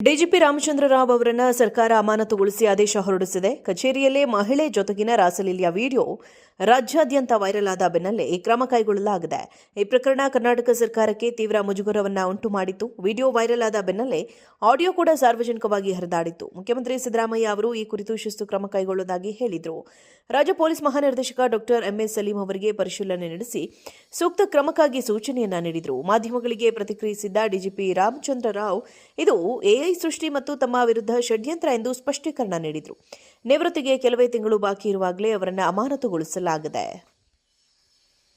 DGP Ramachandra Rao ಅವರನ್ನ ಸರ್ಕಾರ ಅಮಾನತುಗೊಳಿಸಿ ಆದೇಶ ಹೊರಡಿಸಿದೆ. ಕಚೇರಿಯಲ್ಲೇ ಮಹಿಳೆ ಜೊತೆಗಿನ ರಾಸಲೀಲೆಯ ವಿಡಿಯೋ ರಾಜ್ಯಾದ್ಯಂತ ವೈರಲ್ ಆದ ಬೆನ್ನಲ್ಲೇ ಈ ಕ್ರಮ ಕೈಗೊಳ್ಳಲಾಗಿದೆ. ಈ ಪ್ರಕರಣ ಕರ್ನಾಟಕ ಸರ್ಕಾರಕ್ಕೆ ತೀವ್ರ ಮುಜುಗರವನ್ನ ಉಂಟು ಮಾಡಿತ್ತು. ವಿಡಿಯೋ ವೈರಲ್ ಆದ ಬೆನ್ನಲ್ಲೇ ಆಡಿಯೋ ಕೂಡ ಸಾರ್ವಜನಿಕವಾಗಿ ಹರಿದಾಡಿತ್ತು. ಮುಖ್ಯಮಂತ್ರಿ ಸಿದ್ದರಾಮಯ್ಯ ಅವರು ಈ ಕುರಿತು ಶಿಸ್ತು ಕ್ರಮ ಕೈಗೊಳ್ಳುವುದಾಗಿ ಹೇಳಿದರು. ರಾಜ್ಯ ಪೊಲೀಸ್ ಮಹಾನಿರ್ದೇಶಕ ಡಾಕ್ಟರ್ ಎಂಎಸ್ ಸಲೀಂ ಅವರಿಗೆ ಪರಿಶೀಲನೆ ನಡೆಸಿ ಸೂಕ್ತ ಕ್ರಮಕ್ಕಾಗಿ ಸೂಚನೆಯನ್ನ ನೀಡಿದರು. ಮಾಧ್ಯಮಗಳಿಗೆ ಪ್ರತಿಕ್ರಿಯಿಸಿದ್ದ ಡಿಜಿಪಿ ರಾಮಚಂದ್ರ ರಾವ್ ಇದು ಎಐ ಸೃಷ್ಟಿ ಮತ್ತು ತಮ್ಮ ವಿರುದ್ಧ ಷಡ್ಯಂತ್ರ ಎಂದು ಸ್ಪಷ್ಟೀಕರಣ ನೀಡಿದರು. ನಿವೃತ್ತಿಗೆ ಕೆಲವೇ ತಿಂಗಳು ಬಾಕಿ ಇರುವಾಗಲೇ ಅವರನ್ನು ಅಮಾನತುಗೊಳಿಸಲಾಗಿದೆ.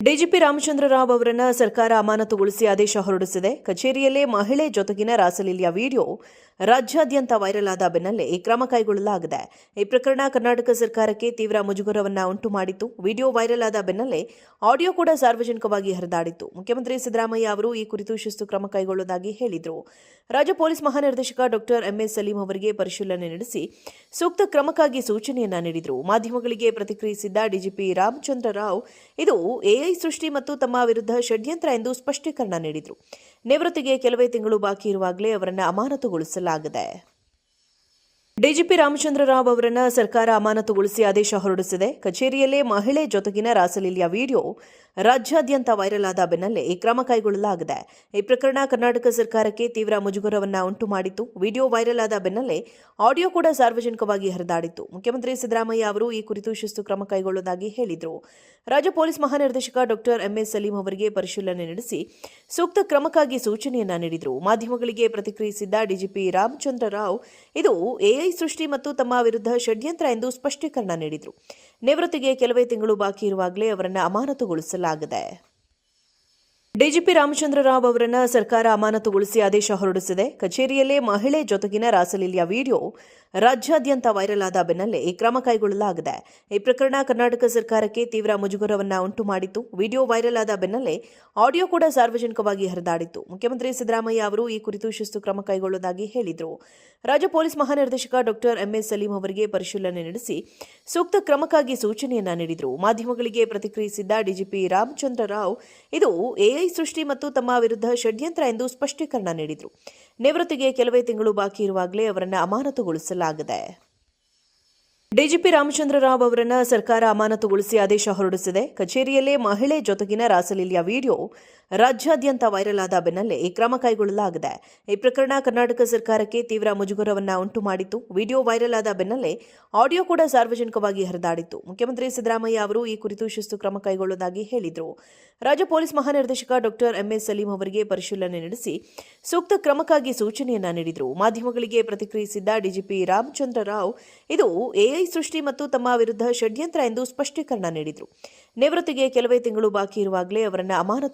ಡಿಜಿಪಿ ರಾಮಚಂದ್ರ ರಾವ್ ಅವರನ್ನ ಸರ್ಕಾರ ಅಮಾನತುಗೊಳಿಸಿ ಆದೇಶ ಹೊರಡಿಸಿದೆ. ಕಚೇರಿಯಲ್ಲೇ ಮಹಿಳೆ ಜೊತೆಗಿನ ರಾಸಲೀಲೆಯ ವಿಡಿಯೋ ರಾಜ್ಯಾದ್ಯಂತ ವೈರಲ್ ಆದ ಬೆನ್ನಲ್ಲೇ ಈ ಕ್ರಮ ಕೈಗೊಳ್ಳಲಾಗಿದೆ. ಈ ಪ್ರಕರಣ ಕರ್ನಾಟಕ ಸರ್ಕಾರಕ್ಕೆ ತೀವ್ರ ಮುಜುಗರವನ್ನು ಉಂಟು ಮಾಡಿತ್ತು. ವಿಡಿಯೋ ವೈರಲ್ ಆದ ಬೆನ್ನಲ್ಲೇ ಆಡಿಯೋ ಕೂಡ ಸಾರ್ವಜನಿಕವಾಗಿ ಹರಿದಾಡಿತ್ತು. ಮುಖ್ಯಮಂತ್ರಿ ಸಿದ್ದರಾಮಯ್ಯ ಅವರು ಈ ಕುರಿತು ಶಿಸ್ತು ಕ್ರಮ ಕೈಗೊಳ್ಳುವುದಾಗಿ ಹೇಳಿದರು. ರಾಜ್ಯ ಪೊಲೀಸ್ ಮಹಾನಿರ್ದೇಶಕ ಡಾಕ್ಟರ್ ಎಂಎಸ್ ಸಲೀಂ ಅವರಿಗೆ ಪರಿಶೀಲನೆ ನಡೆಸಿ ಸೂಕ್ತ ಕ್ರಮಕ್ಕಾಗಿ ಸೂಚನೆಯನ್ನ ನೀಡಿದರು. ಮಾಧ್ಯಮಗಳಿಗೆ ಪ್ರತಿಕ್ರಿಯಿಸಿದ್ದ ಡಿಜಿಪಿ ರಾಮಚಂದ್ರ ರಾವ್, ಇದು ಎಐ ಸೃಷ್ಟಿ ಮತ್ತು ತಮ್ಮ ವಿರುದ್ಧ ಷಡ್ಯಂತ್ರ ಎಂದು ಸ್ಪಷ್ಟೀಕರಣ ನೀಡಿದರು. ನಿವೃತ್ತಿಗೆ ಕೆಲವೇ ತಿಂಗಳು ಬಾಕಿ ಇರುವಾಗಲೇ ಅವರನ್ನು ಅಮಾನತುಗೊಳಿಸಲಾಗಿದೆ. ಆಗಿದೆ ಡಿಜಿಪಿ ರಾಮಚಂದ್ರ ರಾವ್ ಅವರನ್ನ ಸರ್ಕಾರ ಅಮಾನತುಗೊಳಿಸಿ ಆದೇಶ ಹೊರಡಿಸಿದೆ. ಕಚೇರಿಯಲ್ಲೇ ಮಹಿಳೆ ಜೊತೆಗಿನ ರಾಸಲೀಲೆಯ ವಿಡಿಯೋ ರಾಜ್ಯಾದ್ಯಂತ ವೈರಲ್ ಆದ ಬೆನ್ನಲ್ಲೇ ಈ ಕ್ರಮ ಕೈಗೊಳ್ಳಲಾಗಿದೆ. ಈ ಪ್ರಕರಣ ಕರ್ನಾಟಕ ಸರ್ಕಾರಕ್ಕೆ ತೀವ್ರ ಮುಜುಗರವನ್ನ ಉಂಟು ಮಾಡಿತ್ತು. ವಿಡಿಯೋ ವೈರಲ್ ಆದ ಬೆನ್ನಲ್ಲೇ ಆಡಿಯೋ ಕೂಡ ಸಾರ್ವಜನಿಕವಾಗಿ ಹರಿದಾಡಿತ್ತು. ಮುಖ್ಯಮಂತ್ರಿ ಸಿದ್ದರಾಮಯ್ಯ ಅವರು ಈ ಕುರಿತು ಶಿಸ್ತು ಕ್ರಮ ಕೈಗೊಳ್ಳುವುದಾಗಿ ಹೇಳಿದರು. ರಾಜ್ಯ ಪೊಲೀಸ್ ಮಹಾನಿರ್ದೇಶಕ ಡಾಕ್ಟರ್ ಎಂಎಸ್ ಸಲೀಂ ಅವರಿಗೆ ಪರಿಶೀಲನೆ ನಡೆಸಿ ಸೂಕ್ತ ಕ್ರಮಕ್ಕಾಗಿ ಸೂಚನೆಯನ್ನ ನೀಡಿದರು. ಮಾಧ್ಯಮಗಳಿಗೆ ಪ್ರತಿಕ್ರಿಯಿಸಿದ್ದ ಡಿಜಿಪಿ ರಾಮಚಂದ್ರ ರಾವ್, ಇದು ಎಐ ಸೃಷ್ಟಿ ಮತ್ತು ತಮ್ಮ ವಿರುದ್ಧ ಷಡ್ಯಂತ್ರ ಎಂದು ಸ್ಪಷ್ಟೀಕರಣ ನೀಡಿದರು. ನಿವೃತ್ತಿಗೆ ಕೆಲವೇ ತಿಂಗಳು ಬಾಕಿ ಇರುವಾಗಲೇ ಅವರನ್ನು ಅಮಾನತುಗೊಳಿಸಲಾಗಿದೆ. ಡಿಜಿಪಿ ರಾಮಚಂದ್ರ ರಾವ್ ಅವರನ್ನ ಸರ್ಕಾರ ಅಮಾನತುಗೊಳಿಸಿ ಆದೇಶ ಹೊರಡಿಸಿದೆ. ಕಚೇರಿಯಲ್ಲೇ ಮಹಿಳೆ ಜೊತೆಗಿನ ರಾಸಲೀಲೆಯ ವಿಡಿಯೋ ರಾಜ್ಯಾದ್ಯಂತ ವೈರಲ್ ಆದ ಬೆನ್ನಲ್ಲೇ ಈ ಕ್ರಮ ಕೈಗೊಳ್ಳಲಾಗಿದೆ. ಈ ಪ್ರಕರಣ ಕರ್ನಾಟಕ ಸರ್ಕಾರಕ್ಕೆ ತೀವ್ರ ಮುಜುಗರವನ್ನ ಉಂಟು ಮಾಡಿತ್ತು. ವಿಡಿಯೋ ವೈರಲ್ ಆದ ಬೆನ್ನಲ್ಲೇ ಆಡಿಯೋ ಕೂಡ ಸಾರ್ವಜನಿಕವಾಗಿ ಹರಿದಾಡಿತ್ತು. ಮುಖ್ಯಮಂತ್ರಿ ಸಿದ್ದರಾಮಯ್ಯ ಅವರು ಈ ಕುರಿತು ಶಿಸ್ತು ಕ್ರಮ ಕೈಗೊಳ್ಳುವುದಾಗಿ ಹೇಳಿದರು. ರಾಜ್ಯ ಪೊಲೀಸ್ ಮಹಾನಿರ್ದೇಶಕ ಡಾಕ್ಟರ್ ಎಂಎಸ್ ಸಲೀಂ ಅವರಿಗೆ ಪರಿಶೀಲನೆ ನಡೆಸಿ ಸೂಕ್ತ ಕ್ರಮಕ್ಕಾಗಿ ಸೂಚನೆಯನ್ನ ನೀಡಿದರು. ಮಾಧ್ಯಮಗಳಿಗೆ ಪ್ರತಿಕ್ರಿಯಿಸಿದ್ದ ಡಿಜಿಪಿ ರಾಮಚಂದ್ರ ರಾವ್, ಇದು ಎಐ ಸೃಷ್ಟಿ ಮತ್ತು ತಮ್ಮ ವಿರುದ್ಧ ಷಡ್ಯಂತ್ರ ಎಂದು ಸ್ಪಷ್ಟೀಕರಣ ನೀಡಿದರು. ನಿವೃತ್ತಿಗೆ ಕೆಲವೇ ತಿಂಗಳು ಬಾಕಿ ಇರುವಾಗಲೇ ಅವರನ್ನು ಅಮಾನತುಗೊಳಿಸಲಾಗಿದೆ. ਲੱਗਦਾ ਹੈ। ಡಿಜಿಪಿ ರಾಮಚಂದ್ರ ರಾವ್ ಅವರನ್ನ ಸರ್ಕಾರ ಅಮಾನತುಗೊಳಿಸಿ ಆದೇಶ ಹೊರಡಿಸಿದೆ. ಕಚೇರಿಯಲ್ಲೇ ಮಹಿಳೆ ಜೊತೆಗಿನ ರಾಸಲೀಲೆಯ ವಿಡಿಯೋ ರಾಜ್ಯಾದ್ಯಂತ ವೈರಲ್ ಆದ ಬೆನ್ನಲ್ಲೇ ಈ ಕ್ರಮ ಕೈಗೊಳ್ಳಲಾಗಿದೆ. ಈ ಪ್ರಕರಣ ಕರ್ನಾಟಕ ಸರ್ಕಾರಕ್ಕೆ ತೀವ್ರ ಮುಜುಗರವನ್ನ ಉಂಟು ಮಾಡಿತ್ತು ವಿಡಿಯೋ ವೈರಲ್ ಆದ ಬೆನ್ನಲ್ಲೇ ಆಡಿಯೋ ಕೂಡ ಸಾರ್ವಜನಿಕವಾಗಿ ಹರಿದಾಡಿತ್ತು. ಮುಖ್ಯಮಂತ್ರಿ ಸಿದ್ದರಾಮಯ್ಯ ಅವರು ಈ ಕುರಿತು ಶಿಸ್ತು ಕ್ರಮ ಕೈಗೊಳ್ಳುವುದಾಗಿ ಹೇಳಿದರು. ರಾಜ್ಯ ಪೊಲೀಸ್ ಮಹಾನಿರ್ದೇಶಕ ಡಾಕ್ಟರ್ ಎಂಎಸ್ ಸಲೀಂ ಅವರಿಗೆ ಪರಿಶೀಲನೆ ನಡೆಸಿ ಸೂಕ್ತ ಕ್ರಮಕ್ಕಾಗಿ ಸೂಚನೆಯನ್ನ ನೀಡಿದರು. ಮಾಧ್ಯಮಗಳಿಗೆ ಪ್ರತಿಕ್ರಿಯಿಸಿದ್ದ ಡಿಜಿಪಿ ರಾಮಚಂದ್ರ ರಾವ್, ಇದು ಎಐ ಸೃಷ್ಟಿ ಮತ್ತು ತಮ್ಮ ವಿರುದ್ಧ ಷಡ್ಯಂತ್ರ ಎಂದು ಸ್ಪಷ್ಟೀಕರಣ ನೀಡಿದರು. ನಿವೃತ್ತಿಗೆ ಕೆಲವೇ ತಿಂಗಳು ಬಾಕಿ ಇರುವಾಗಲೇ ಅವರನ್ನು ಅಮಾನತು